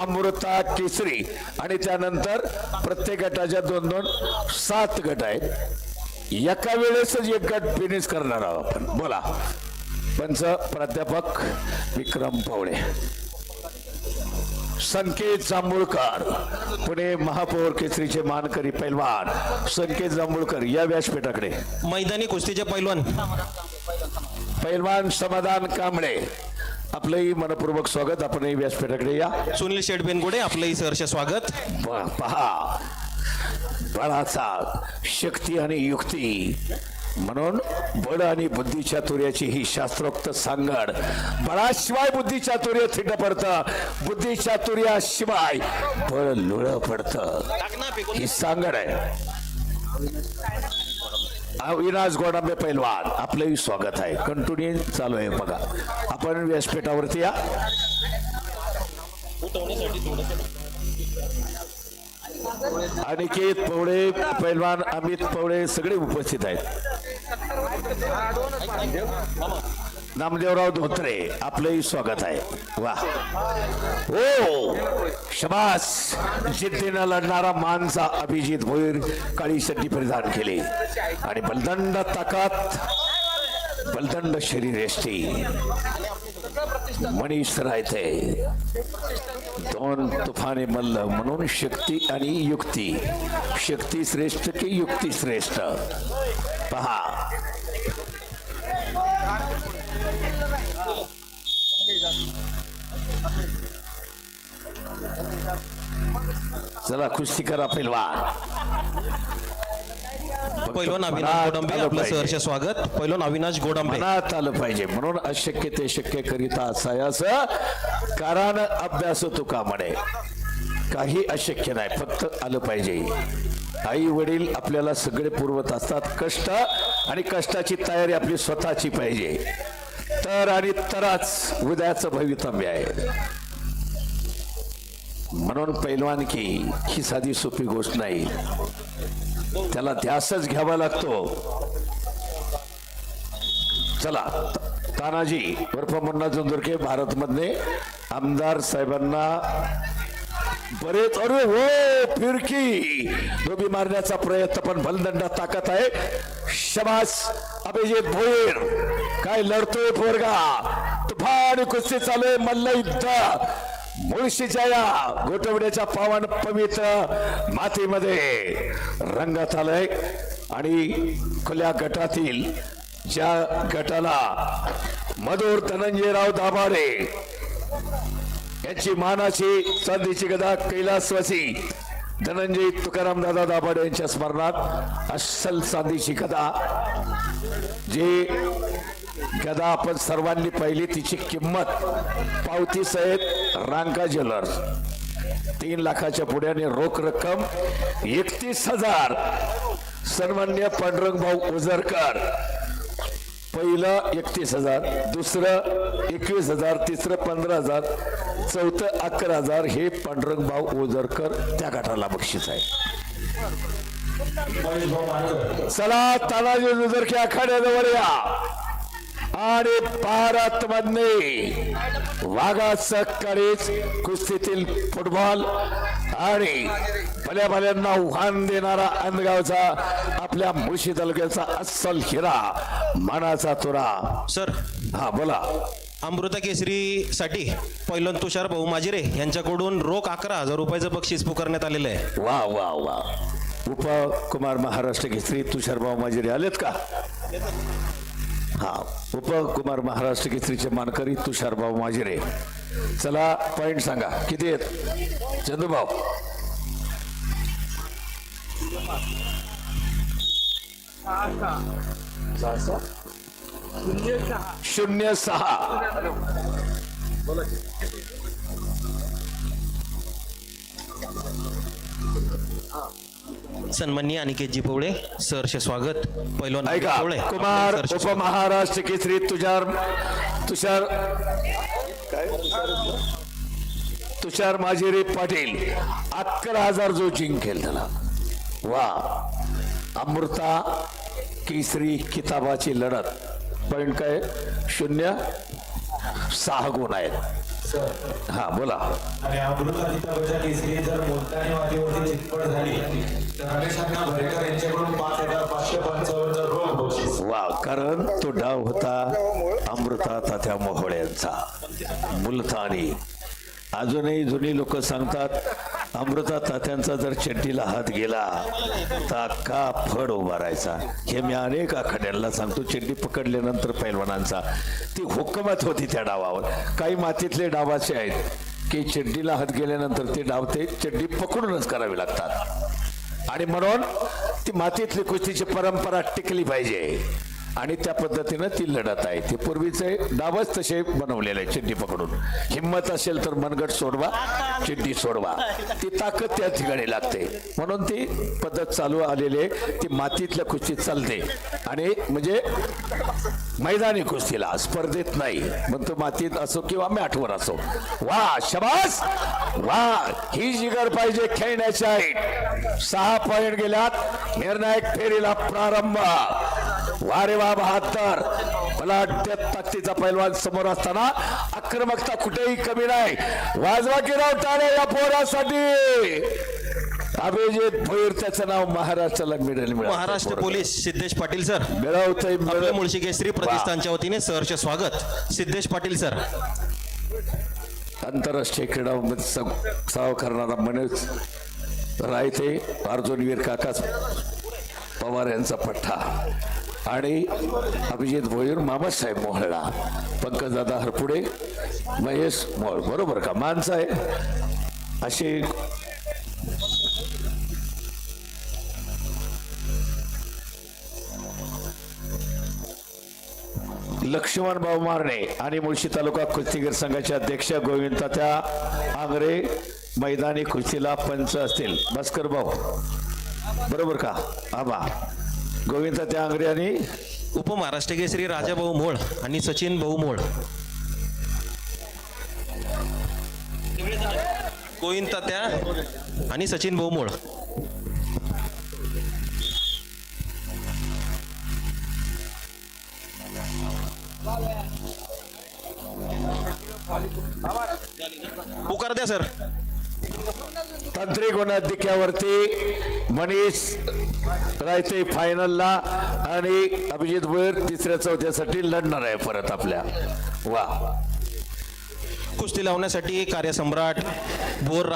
अमृता केसरी. आणि त्यानंतर प्रत्येक गटाच्या दोन दोन सात गट आहेत. एका वेळेसच एक गट फिनिश करणार आहोत आपण. बोला. पंच प्राध्यापक विक्रम पवळे. संकेत जांभूळकर पुणे महापौर केसरीचे मानकरी पैलवान. संकेत जांभूळकर या व्यासपीठाकडे. मैदानी कुस्तीचे पैलवान. पैलवान समाधान कांबळे. आपलंही मनपूर्वक स्वागत. आपणही व्यासपीठाकडे या. सुनील शेठ बेनगुडे आपलंही सहर्ष स्वागत. पहा. बळाचा शक्ती आणि युक्ती. म्हणून बळ आणि बुद्धी चातुर्याची ही शास्त्रोक्त सांगड. बळाशिवाय बुद्धी चातुर्य थिंड पडतं. बुद्धी चातुर्याशिवाय बळ लुळ पडतं. ही सांगड आहे. अविनाश गोडांबे पैलवान आपलंही स्वागत आहे. कंटिन्यू चालू आहे बघा. आपण व्यासपीठावरती या. अनिकेत पवळे पैलवान अमित पवळे सगळे उपस्थित आहेत. नामदेवराव धोत्रे आपलंही स्वागत आहे. वा. हो शबास जिद्दीनं लढणारा मानचा अभिजित भोईर काळी सड्डी परिधान केली. आणि बलदंड ताकात बलदंड शरीर एष्टी मनीष राहते दोन तुफाने मल्ल म्हणून शक्ती आणि युक्ती. शक्ती श्रेष्ठ की युक्ती श्रेष्ठ? पहा. चला कुस्ती करा पैलवान. पैलवान अविनाश गोडांबे आपलं. सहर्ष स्वागत. पैलवान अविनाश गोडांबे. मनात आलं पाहिजे. म्हणून अशक्य ते शक्य करिता असायास कारण अभ्यास तुका म्हणे काही अशक्य नाही फक्त आलं पाहिजे. आई वडील आपल्याला सगळे पुरवत असतात. कष्ट आणि कष्टाची तयारी आपली स्वतःची पाहिजे. तर आणि तरच उद्याचं भवितव्य आहे. म्हणून पैलवानकी ही साधी सोपी गोष्ट नाही. त्याला ध्यासच घ्यावा लागतो. चला तानाजी उर्फ मुन्ना चंदुरके भारत मधले आमदार साहेबांना बरेच अरे हो फिरकी! डोबी मारण्याचा प्रयत्न पण भलदंडात ताकद आहे. शबास! अभिजित भोईर काय लढतोय पोरगा? तुफान कुस्ती चालू आहे मल्ल युद्ध. मुळशी जया गोटवड्याच्या पावन पवित्र मातीमध्ये रंगात आलंय आणि खुल्या गटातील ज्या गटाला मधुर धनंजयराव दाभाडे यांची मानाची चांदीची गदा कैलासवासी धनंजय तुकाराम दादा दाभाडे यांच्या स्मरणात अस्सल चांदीची गदा. जे गदा आपण सर्वांनी पाहिली तिची किंमत पावती सहित रांका ज्वेलर्स तीन लाखाच्या पुढ्याने रोख रक्कम एकतीस हजार. सन्मान्य पांडुरंग भाऊ उजरकर. पहिलं एकतीस हजार दुसरं एकवीस हजार तिसरं पंधरा हजार चौथं अकरा हजार हे पांडुरंग भाऊ ओझरकर त्या गटाला बक्षीस आहे. चला तानाजी ओझरके आखाड्याजवळ या. आणि भारत मधले वाघाचं कळीच कुस्तीतील फुटबॉल आणि भल्या भल्यांना आव्हान देणारा अंदगावचा आपल्या मुळशी तालुक्याचा अस्सल हिरा मानाचा तुरा. सर. हा बोला. अमृता केसरी साठी पैलवान तुषार भाऊ माजिरे यांच्याकडून रोख अकरा हजार रुपयाचं बक्षीस पुकारण्यात आलेलं आहे. वा वा वा. उपकुमार महाराष्ट्र केसरी तुषारभाऊ माजिरे आलेत का? हा उपकुमार महाराष्ट्र केसरीचे मानकरी तुषारभाऊ माजिरे चला पॉइंट सांगा. किती आहेत? चंदूभाऊ. शून्य सहा. सन्माननीय अनिकेतजी पवळे सहर्ष स्वागत. पैलवान ऐका पवळे कुमार आपलं सहर्ष स्वागत. उपमहाराष्ट्र केसरी तुषार तुषार काय? तुषार माजिरे पाटील अकरा हजार जो जिंकेल त्याला वा. अमृता केसरी किताबाची लढत. पॉइंट काय शून्य? सहा गुण आहेत. हा बोला. आणि अमृताजिताबाईच्या केसरी जर मुलतानी वादीवरती चितपट झाली तर रमेश अण्णा भरेकर यांच्याकडून पाच हजार पाचशे पंचावन्न रोख बक्षीस. वा कारण तो डाव होता अमृता तात्या मोहोळ्यांचा. मुलतानी. अजूनही जुनी लोक सांगतात अमृता तात्यांचा जर चड्डीला हात गेला तर अख्खा फड उभारायचा हे मी अनेक आखाड्यांना सांगतो चड्डी पकडल्यानंतर पैलवानांचा. ती हुक्कमत होती त्या डावावर. काही मातीतले डावाचे आहेत की चड्डीला हात गेल्यानंतर ते डाव ते चड्डी पकडूनच करावे लागतात. आणि म्हणून ती मातीतली कुस्तीची परंपरा टिकली पाहिजे. आणि त्या पद्धतीनं ती लढत आहे. ते पूर्वीचे डावच तसे बनवलेले आहे चिड्डी पकडून. हिंमत असेल तर मनगट सोडवा चिड्डी सोडवा. ती ताकद त्या ठिकाणी लागते. म्हणून ती पद्धत चालू आलेली आहे. ती मातीतल्या कुस्तीत चालते. आणि म्हणजे मैदानी कुस्तीला स्पर्धेत नाही. मग तो मातीत असो किंवा मॅटवर असो. वा शबास! वा ही जिगर पाहिजे खेळण्याची. आहे सहा पॉइंट गेल्यात. निर्णायक फेरीला प्रारंभ. वा रे वा बहात्तर. मला वाटतं ताकदीचा पैलवान समोर असताना आक्रमकता कुठेही कमी नाही. वाजवा की राव टाळे या पोरासाठी. अभिजित भोईर त्याचं नाव महाराष्ट्राला मिळेल महाराष्ट्र पोलीस सिद्धेश पाटील सर. मिळवतंय मुळशी केसरी. प्रतिष्ठानच्या वतीने सहर्ष स्वागत. सिद्धेश पाटील सर. आंतरराष्ट्रीय क्रीडामध्ये स- साव करणारा मनीष रायते अर्जुनवीर काकास पवार यांचा पठ्ठा. आणि अभिजित भोईर मामासाहेब मोहळा पंकजदादा हरपुडे महेश मोहळ. बरोबर का? माणसं आहे. असे लक्ष्मण भाऊ मारणे आणि मुळशी तालुका कुस्तीगीर संघाचे अध्यक्ष गोविंद त्या आंग्रे मैदानी कुस्तीला पंच असतील. भास्कर भाऊ. बरोबर का? आबा. गोविंद त्या आंग्रे आणि उपमहाराष्ट्र केसरी राजा भाऊ मोळ आणि सचिन भाऊ मोळ. गोविंद तात्या आणि सचिन भाऊ मोळ. पुकार द्या सर. तांत्रिक गुणाधिक्यावरती मनीष रायते फायनलला आणि अभिजित भोयर तिसऱ्या चौथ्यासाठी लढणार आहे परत आपल्या. वा. कुस्ती लावण्यासाठी कार्यसम्राट बोर